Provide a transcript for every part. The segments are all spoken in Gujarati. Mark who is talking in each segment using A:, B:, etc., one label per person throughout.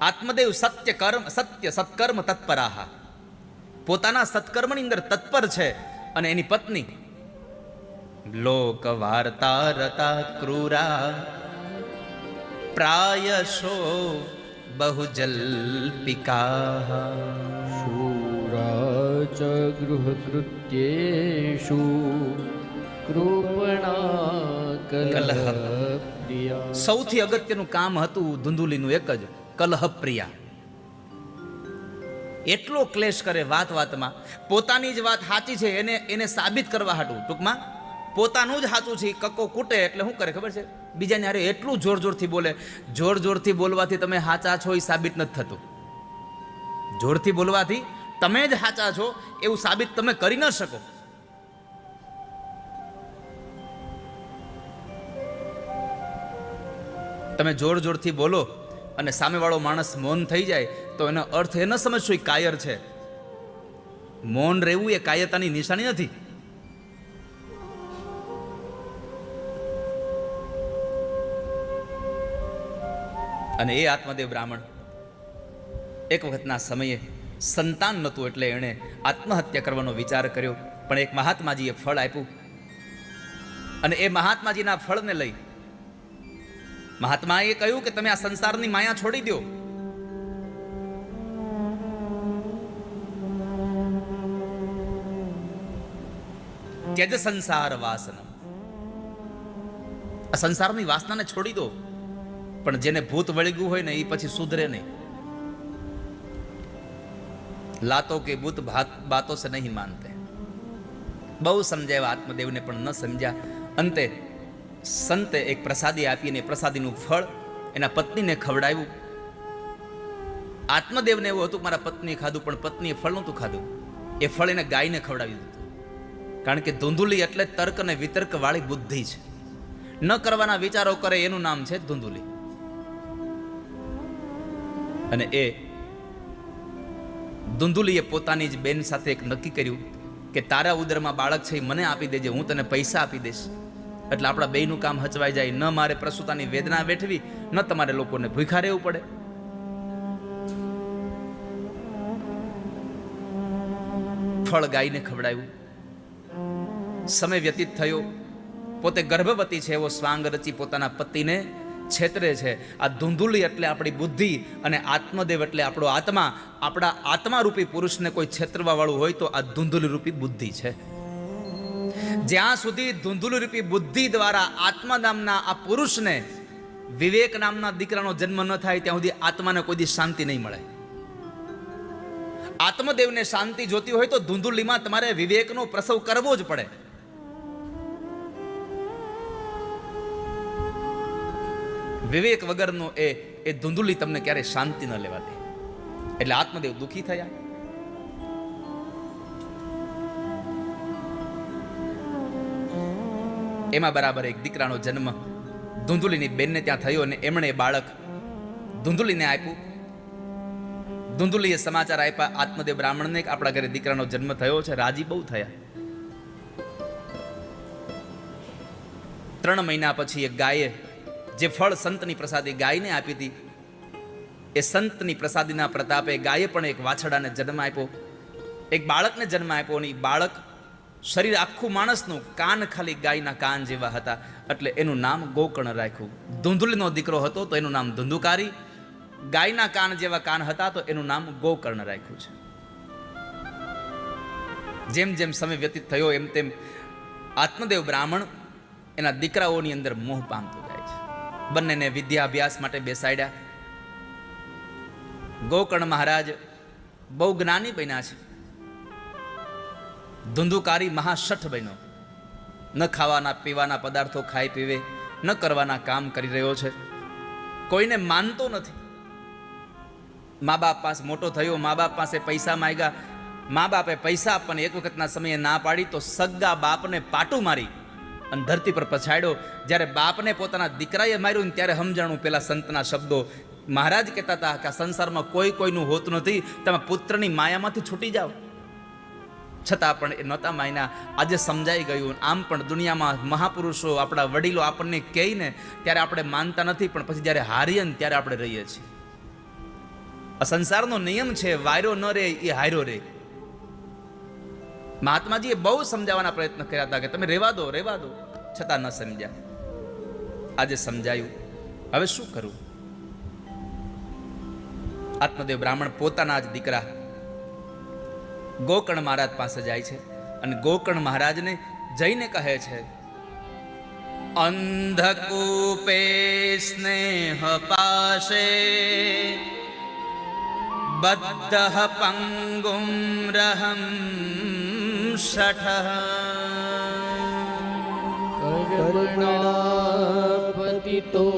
A: આત્મદેવ સત્ય કર્મ સત્ય સત્કર્મ તત્પરાહ પોતાના સત્કર્મની અંદર તત્પર છે અને એની પત્ની. લોક વાર્તા રતા ક્રૂરા. પ્રાયશો બહુજલ્પિકા।
B: શૂરા ચ ગૃહકૃત્યેષુ કૃપણા કલહ
A: સૌથી અગત્યનું કામ હતું ધુંધુલીનું એક જ કલહ પ્રિયા એટલો ક્લેશ કરે વાત વાતમાં. પોતાની જ વાત સાચી છે, એને એને સાબિત કરવા હાટું. ટૂંકમાં, પોતાનું જ સાચું છે કક્કો કૂટે એટલે શું કરે ખબર છે? બીજાને અરે એટલું જોર જોરથી બોલે. જોર જોરથી બોલવાથી તમે સાચા છો એ સાબિત નથી થતું. જોરથી બોલવાથી તમે જ સાચા છો, એવું સાબિત તમે કરી ન શકો. તમે જોર જોરથી બોલો. અને સામેવાળો માણસ મૌન થઈ જાય, તો એનો અર્થ એ ન સમજશો એ કાયર છે. મૌન રહેવું એ કાયરતાની નિશાની નથી. અને એ આત્મદેવ બ્રાહ્મણ, એક વખતના સમયે સંતાન નહોતું એટલે એણે આત્મહત્યા કરવાનો વિચાર કર્યો, પણ એક મહાત્માજીએ ફળ આપ્યું. અને એ મહાત્માજીના ફળને લઈ મહાત્માએ કહ્યું કે તમે આ સંસારની માયા છોડી દો ત્યજ સંસાર વાસના આ સંસારની વાસનાને છોડી દો. પણ જેને ભૂત વળી ગયું હોય ને એ પછી સુધરે નહીં. લાતો કે ભૂત ભાત બાતો સે નહીં માનતે. બહુ સમજાવ્યા આત્મદેવને પણ ન સમજ્યા. અંતે સંતે એક પ્રસાદી આપીને પ્રસાદીનું ફળ એના પત્નીને ખવડાવ્યું. આત્મદેવને એવું હતું મારા પત્નીએ ખાધું, પણ પત્નીએ ફળ નહોતું ખાધું. એ ફળ એને ગાયને ખવડાવી દીધું. કારણ કે ધૂંધુલી એટલે તર્ક અને વિતર્ક વાળી બુદ્ધિ છે. ન કરવાના વિચારો કરે એનું નામ છે ધૂંધુલી. અને એ ધૂંધુલીએ પોતાની જ બેન સાથે એક નક્કી કર્યું કે તારા ઉદરમાં બાળક છે એ મને આપી દેજે, હું તને પૈસા આપી દઈશ. એટલે આપણા બેયનું કામ હચવાઈ જાય. ન મારે પ્રસૂતાની વેદના વેઠવી, ન તમારે લોકોને ભૂખા રહેવું પડે. ફળ ગાયને ખવડાવ્યું. સમય વ્યતીત થયો. પોતે ગર્ભવતી છે, એવો સ્વાંગ રચી પોતાના પતિને છેતરે છે. આ ધૂંધુલી એટલે આપણી બુદ્ધિ અને આત્મદેવ એટલે આપણો આત્મા. આપણા આત્મારૂપી પુરુષને કોઈ છેતરવા વાળું હોય તો આ ધૂંધુલી રૂપી બુદ્ધિ છે. જ્યાં સુધી ધૂંધુલ રૂપી બુદ્ધિ દ્વારા આત્મા નામના આ પુરુષને વિવેક નામના દીકરાનો જન્મ ન થાય, ત્યાં સુધી આત્માને કોઈ શાંતિ નહીં મળે. આત્મદેવને શાંતિ જોતી હોય તો ધૂંધુલીમાં તમારે વિવેકનો પ્રસવ કરવો જ પડે. વિવેક વગરનો એ એ ધૂંધુલી તમને ક્યારે શાંતિ ન લેવા દે એટલે આત્મદેવ દુઃખી થયા. એમાં બરાબર એક દીકરાનો જન્મ ધૂંધુલીની બેનને ત્યાં થયો અને એમણે બાળક ધૂંધુલીને આપ્યું. ધૂંધુલીએ સમાચાર આપ્યા, આત્મદેવ બ્રાહ્મણને આપણા ઘરે દીકરાનો જન્મ થયો છે, રાજી બહુ થયા. ત્રણ મહિના પછી એક ગાયે, જે ફળ સંતની પ્રસાદી ગાયને આપી હતી, એ સંતની પ્રસાદીના પ્રતાપે ગાયે પણ એક વાછડાને જન્મ આપ્યો. એક બાળકને જન્મ આપ્યો અને એ બાળક શરીર આખું માણસનું કાન ખાલી ગાયના કાન જેવા હતા. એટલે એનું નામ ગોકર્ણ રાખ્યું. ધૂંધુલીનો દીકરો હતો તો એનું નામ ધુંધુકારી. ગાયના કાન જેવા કાન હતા તો એનું નામ ગોકર્ણ રાખ્યું છે. જેમ જેમ સમય વ્યતીત થયો એમ તેમ આત્મદેવ બ્રાહ્મણ એના દીકરાઓની અંદર મોહ પામતો જાય છે. બંનેને વિદ્યાભ્યાસ માટે બેસાડ્યા. ગોકર્ણ મહારાજ બહુ જ્ઞાની બન્યા છે. ધુંધુકારી મહાશઠ બન્યો. ન ખાવાના પીવાના પદાર્થો ખાઈ પીવે, ન કરવાના કામ કરી રહ્યો છે. કોઈને માનતો નથી. મા બાપ પાસે મોટો થયો, મા બાપ પાસે પૈસા માંગ્યા. મા બાપે પૈસા આપવાની એક વખતના સમયે ના પાડી તો સગ્ગા બાપને પાટું મારી અને ધરતી પર પછાડ્યો. જ્યારે બાપને પોતાના દીકરાએ માર્યું ને ત્યારે સમજાણું પેલા સંતના શબ્દો. મહારાજ કહેતા હતા કે સંસારમાં કોઈ કોઈનું હોતું નથી. તમે પુત્રની માયામાંથી છૂટી જાઓ. છતાં પણ એ નહોતા માયના. આજે સમજાઈ ગયું. આમ પણ દુનિયામાં મહાપુરુષો, આપણા વડીલો આપણને કહીને ત્યારે આપણે માનતા નથી, પણ પછી જ્યારે હારીએ ને ત્યારે આપણે રહીએ છીએ. આ સંસારનો નિયમ છે, વાયરો ન રે એ હાયરો રહે. મહાત્માજીએ બહુ સમજાવવાના પ્રયત્ન કર્યા હતા કે તમે રેવા દો રેવા દો. છતાં ન સમજ્યા. આજે સમજાયું. હવે શું કરું? આત્મદેવ બ્રાહ્મણ પોતાના જ દીકરા ગોકર્ણ મહારાજ પાસે જાય છે અને ગોકર્ણ મહારાજને જઈને કહે છે, અંધકૂપે સ્નેહ પાશે, બદ્ધ પંગુમ રહમ
B: કર્મણા પતિતો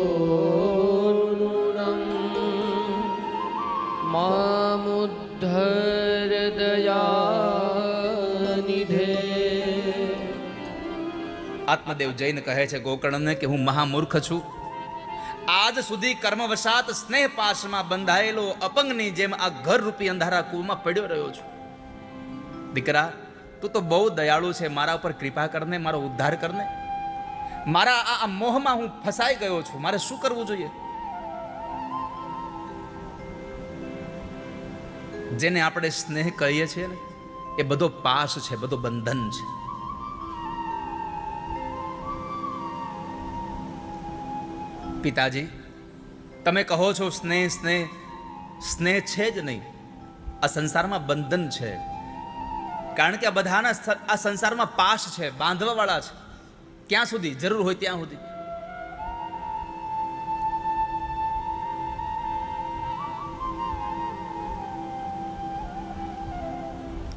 A: આત્મદેવ જૈન કહે છે ગોકર્ણને કે હું મહામૂર્ખ છું. આજ સુધી કર્મવશાત સ્નેહ પાશમાં બંધાયેલો અપંગની જેમ આ ઘર રૂપી અંધારા કુવામાં પડ્યો રહ્યો છું. દીકરા, તું તો બહુ દયાળુ છે મારા ઉપર કૃપા કરને, મારો ઉદ્ધાર કરને. મારા આ મોહમાં હું ફસાઈ ગયો છું. મારે શું કરવું જોઈએ? જેને આપણે સ્નેહ કહીએ છીએ ને, એ બધો પાશ છે, બધો બંધન છે. પિતાજી, તમે કહો છો સ્નેહ સ્નેહ સ્નેહ છે જ નહીં. આ સંસારમાં બંધન છે. કારણ કે આ બધાના આ સંસારમાં પાશ છે, બાંધવાવાળા છે. ક્યાં સુધી? જરૂર હોય ત્યાં સુધી.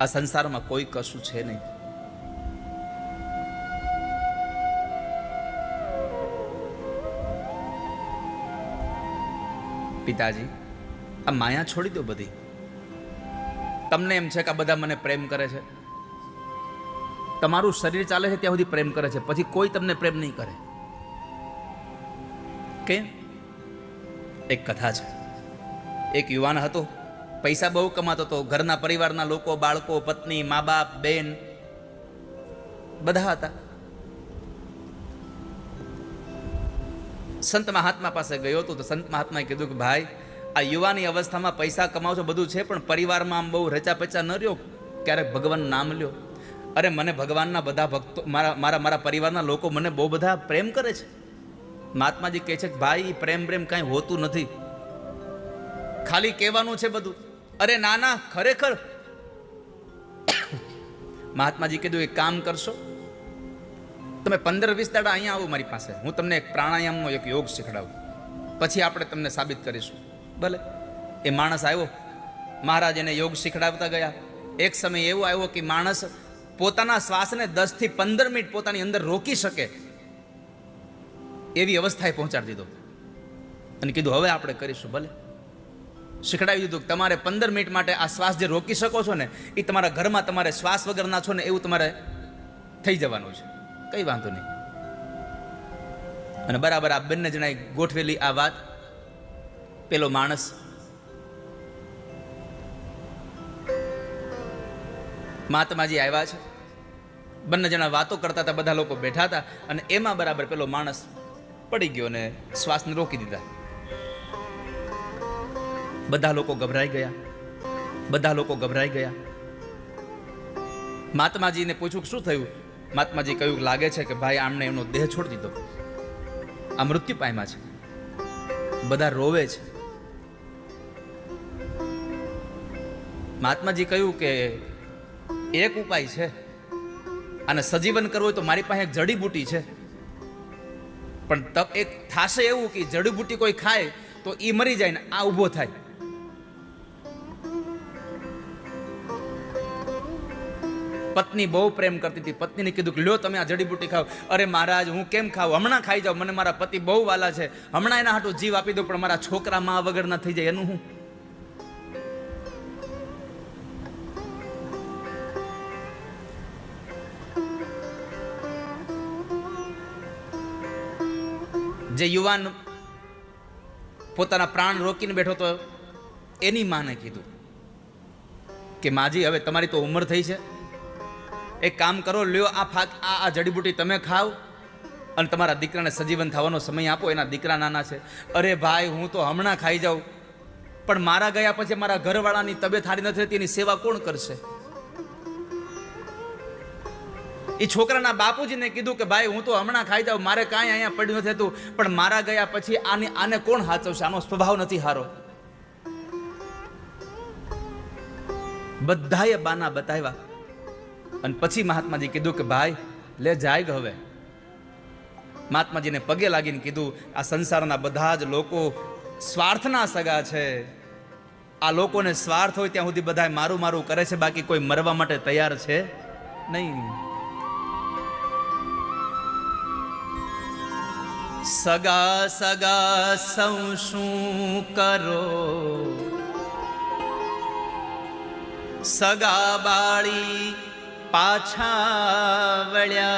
A: આ સંસારમાં કોઈ કશું છે નહીં. પિતાજી, આ માયા છોડી દો બધી. તમને એમ છે કે આ બધા મને પ્રેમ કરે છે? તમારું શરીર ચાલે છે ત્યાં સુધી પ્રેમ કરે છે, પછી કોઈ તમને પ્રેમ નહીં કરે. કે? એક કથા છે. એક યુવાન હતો, પૈસા બહુ કમાતો હતો, ઘરના પરિવારના લોકો, બાળકો, પત્ની, મા બાપ, બેન, બધા હતા. સંત મહાત્મા પાસે ગયો હતો તો સંત મહાત્માએ કીધું કે ભાઈ, આ યુવાની અવસ્થામાં પૈસા કમાવો છો બધું છે, પણ પરિવારમાં આમ બહુ રચા પચા ન રહ્યો? ક્યારેક ભગવાનનું નામ લ્યો. અરે મને ભગવાનના બધા ભક્તો, મારા મારા મારા પરિવારના લોકો મને બહુ બધા પ્રેમ કરે છે. મહાત્માજી કહે છે કે ભાઈ પ્રેમ પ્રેમ કાંઈ હોતું નથી. ખાલી કહેવાનું છે બધું. અરે ના ના, ખરેખર. મહાત્માજી કીધું, એક કામ કરશો તમે પંદર વીસ દાડા અહીંયા આવો મારી પાસે. હું તમને એક પ્રાણાયામનો એક યોગ શીખડાવું. પછી આપણે તમને સાબિત કરીશું. ભલે. એ માણસ આવ્યો. મહારાજ એને યોગ શીખડાવતા ગયા. એક સમય એવો આવ્યો કે માણસ પોતાના શ્વાસને દસથી પંદર મિનિટ પોતાની અંદર રોકી શકે. એવી અવસ્થાએ પહોંચાડી દીધો. અને કીધું, હવે આપણે કરીશું, ભલે. શીખડાવી દીધું કે તમારે પંદર મિનિટ માટે આ શ્વાસ જે રોકી શકો છો ને એ તમારા ઘરમાં તમારે શ્વાસ વગરના છો ને, એવું તમારે થઈ જવાનું છે. કઈ વાંધો નહીં. અને બરાબર આ બંને જણાએ ગોઠવેલી આ વાત. પેલો માણસ. મહાત્માજી આવ્યા છે. બંને જણા વાતો કરતા હતા, બધા લોકો બેઠા હતા અને એમાં બરાબર પેલો માણસ પડી ગયો અને શ્વાસને રોકી દીધા. બધા લોકો ગભરાઈ ગયા. બધા લોકો ગભરાઈ ગયા. મહાત્માજીને પૂછ્યું શું થયું? મહાત્માજી કહ્યું લાગે છે કે ભાઈ આમને એમનો દેહ છોડી દીધો. આ મૃત્યુ પાયમાં છે. બધા રોવે છે. મહાત્માજી કહ્યું કે એક ઉપાય છે. અને સજીવન કરવું હોય તો મારી પાસે એક જડીબુટી છે. પણ તપ એક થાશે એવું કે જડીબુટી કોઈ ખાય તો એ મરી જાય ને આ ઊભો થાય. પત્ની બહુ પ્રેમ કરતી હતી. પત્નીને કીધું કે, લ્યો તમે આ જડીબુટી ખાઓ. અરે મહારાજ, હું કેમ ખાઉં હમણાં ખાઈ જાઉં મને મારા પતિ બહુ વાલા છે. હમણાં એના હાટું જીવ આપી દઉં, પણ મારા છોકરા મા વગર ના થઈ જાય. એનું હું? જે યુવાન પોતાના પ્રાણ રોકીને બેઠો તો એની માને કીધું કે, માજી, હવે તમારી તો ઉંમર થઈ છે. એક કામ કરો, લ્યો આ ફાક, આ આ જડીબુટી તમે ખાઓ અને તમારા દીકરાને સજીવન થવાનો સમય આપો, એના દીકરા નાના છે. અરે ભાઈ, હું તો હમણાં ખાઈ જાઉં. પણ મારા ગયા પછી મારા ઘરવાળાની તબિયત સારી નથી રહેતી, એની સેવા કોણ કરશે? એ છોકરાના બાપુજીને કીધું કે ભાઈ, હું તો હમણાં ખાઈ જાઉં, મારે કાંઈ અહીંયા પડ્યું નથી થતું પણ મારા ગયા પછી આને આને કોણ હાચવશે? આનો સ્વભાવ નથી હારો બધાએ બાના બતાવ્યા. અને પછી મહાત્માજી કીધું કે, ભાઈ, લે જાય હવે. મહાત્માજીને પગે લાગીને કીધું, આ સંસારના બધા જ લોકો સ્વાર્થના સગા છે. આ લોકોને સ્વાર્થ હોય ત્યાં સુધી બધા મારું મારું કરે છે, બાકી કોઈ મરવા માટે તૈયાર છે નહીં. સગા સગા, સૌ શું કરો? સગા, બાળી પાછા વળ્યા.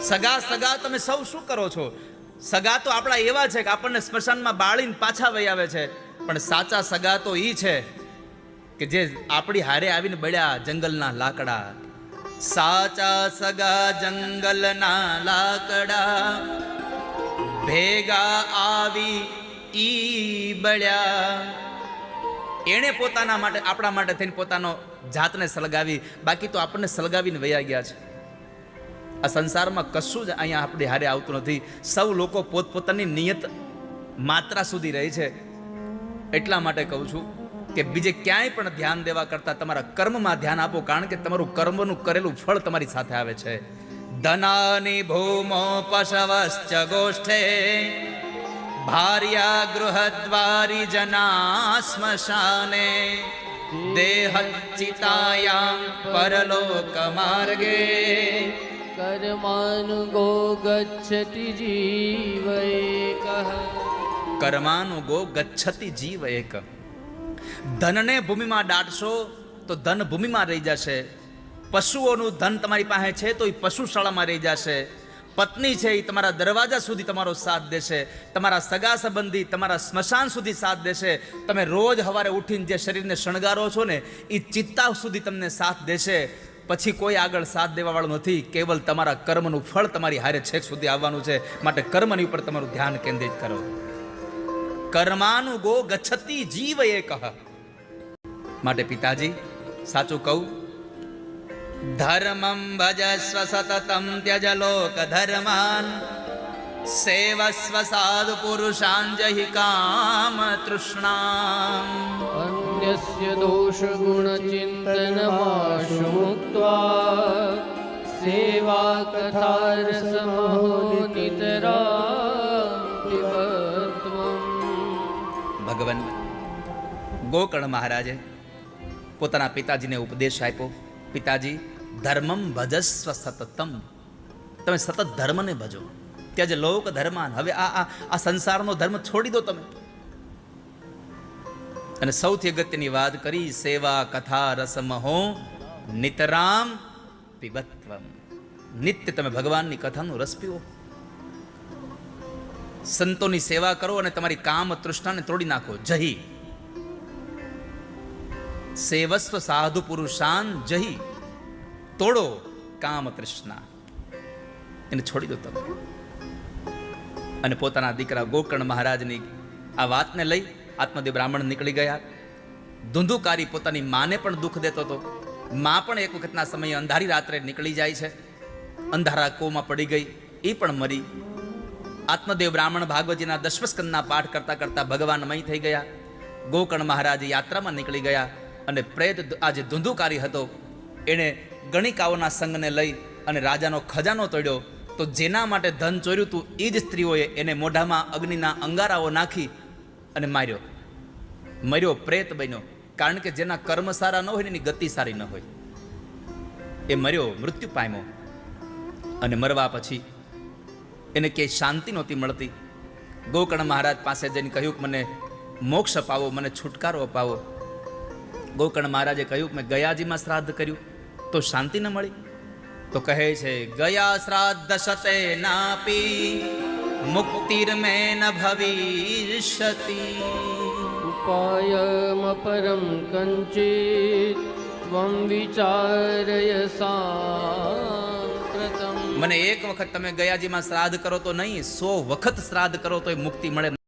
A: સગા સગા, તમે સૌ શું કરો છો? સગા તો આપણા એવા છે કે આપણને સ્મશાનમાં બાળીને પાછા વહી આવે છે. પણ સાચા સગા તો એ છે કે જે આપણી હારે આવીને બળ્યા જંગલના લાકડા. સાચા સગા જંગલના લાકડા. ભેગા આવી ઈ બળ્યા. એણે પોતાના માટે, આપણા માટે થઈને પોતાનો જાતને સળગાવી. બાકી તો આપણને સળગાવીને વયા ગયા છે. આ સંસારમાં કશું જ અહીંયા આપણી હારે આવતું નથી. સૌ લોકો પોતપોતાની નિયત માત્રા સુધી રહે છે. એટલા માટે કહું છું કે બીજે ક્યાંય પણ ધ્યાન દેવા કરતાં તમારા કર્મમાં ધ્યાન આપો, કારણ કે તમારું કર્મનું કરેલું ફળ તમારી સાથે આવે છે. ધનાની ભૂમો પશવશ્ચ ગોષ્ઠે જના સ્મશાને દેહ ચિતાયામ પરલોક માર્ગે
B: કર્માનુગો ગચ્છતિ જીવ એકઃ
A: કર્માનુગો ગચ્છતિ જીવ એક ધનને ભૂમિમાં દાટશો તો ધન ભૂમિમાં રહી જશે. પશુઓનું ધન તમારી પાસે છે તો એ પશુશાળામાં રહી જશે. પત્ની છે એ તમારા દરવાજા સુધી તમારો સાથ દેશે. તમારા સગા સંબંધી તમારા સ્મશાન સુધી સાથ દેશે. તમે રોજ સવારે ઉઠીને જે શરીરને શણગારો છો ને એ ચિત્તા સુધી તમને સાથ દેશે. પછી કોઈ આગળ સાથ દેવાવાળું નથી. કેવલ તમારા કર્મનું ફળ તમારી હારે છેક સુધી આવવાનું છે. માટે કર્મની ઉપર તમારું ધ્યાન કેન્દ્રિત કરો. કર્માનુગો ગચ્છતી જીવ એ કહ માટે પિતાજી, સાચું કહું ધર્મમ ભજસ્વ સતતમ ત્યજ લોક ધર્માન સેવસ્વ સાધુ પુરુષાંજહિ કામ તૃષ્ણામ
B: અન્યસ્ય દોષ ગુણ ચિંતન મુક્ત્વા સેવા કથા રસમહો
A: ભગવાન ગોકર્ણ મહારાજે પોતાના પિતાજીને ઉપદેશ આપ્યો. પિતાજી, ધર્મમ ભજસ્વ સતતમ. તમે સતત ધર્મને ભજો. ત્યાં જે લોક ધર્માન, હવે આ આ આ સંસારનો ધર્મ છોડી દો તમે. અને સૌથી અગત્યની વાત કરી, સેવા, કથા રસમહો નિતરામ, પીબત્વમ. નિત્ય તમે ભગવાનની કથાનો રસ પીવો. સંતોની સેવા કરો અને તમારી કામ તૃષ્ણાને તોડી નાખો. જહી સેવસ્વ સાધુ પુરુષાન જહી તોડો કામ તૃષ્ણા એને છોડી દો તમે અને પોતાના દીકરા ગોકર્ણ મહારાજની આ વાતને લઈ આત્મદેવ બ્રાહ્મણ નીકળી ગયા ધુંધુકારી પોતાની માને પણ દુઃખ દેતો હતો માં પણ એક વખતના સમયે અંધારી રાત્રે નીકળી જાય છે અંધારા કોમાં પડી ગઈ એ પણ મરી આત્મદેવ બ્રાહ્મણ ભાગવતજીના દશમસ્કંદના પાઠ કરતા કરતા ભગવાનમય થઈ ગયા ગોકર્ણ મહારાજ યાત્રામાં નીકળી ગયા અને પ્રેત આ જે ધુંધુકારી હતો, એણે ગણિકાઓના સંઘને લઈ અને રાજાનો ખજાનો તોડ્યો. તો જેના માટે ધન ચોર્યું હતું એ જ સ્ત્રીઓએ એને મોઢામાં અગ્નિના અંગારાઓ નાખી અને માર્યો. મર્યો પ્રેત બન્યો, કારણ કે જેના કર્મ સારા ન હોય એની ગતિ સારી ન હોય. એ મર્યો, મૃત્યુ પામ્યો. અને મરવા પછી એને ક્યાંય શાંતિ નહોતી મળતી. ગોકર્ણ મહારાજ પાસે જઈને કહ્યું કે મને મોક્ષ અપાવો, મને છુટકારો અપાવો. ગોકર્ણ મહારાજે કહ્યું કે મેં ગયાજીમાં શ્રાદ્ધ કર્યું તો શાંતિ ન મળી? તો કહે છે ગયા શ્રાદ્ધ સતે નાપી મુક્તિર્મે ન ભવિષ્યતિ
B: ઉપાયમપરમ કંચિત ત્વં વિચારય સાંપ્રતમ.
A: મને એક વખત તમે ગયાજીમાં શ્રાદ્ધ કરો તો નહીં સો વખત શ્રાદ્ધ કરો તો એ મુક્તિ મળે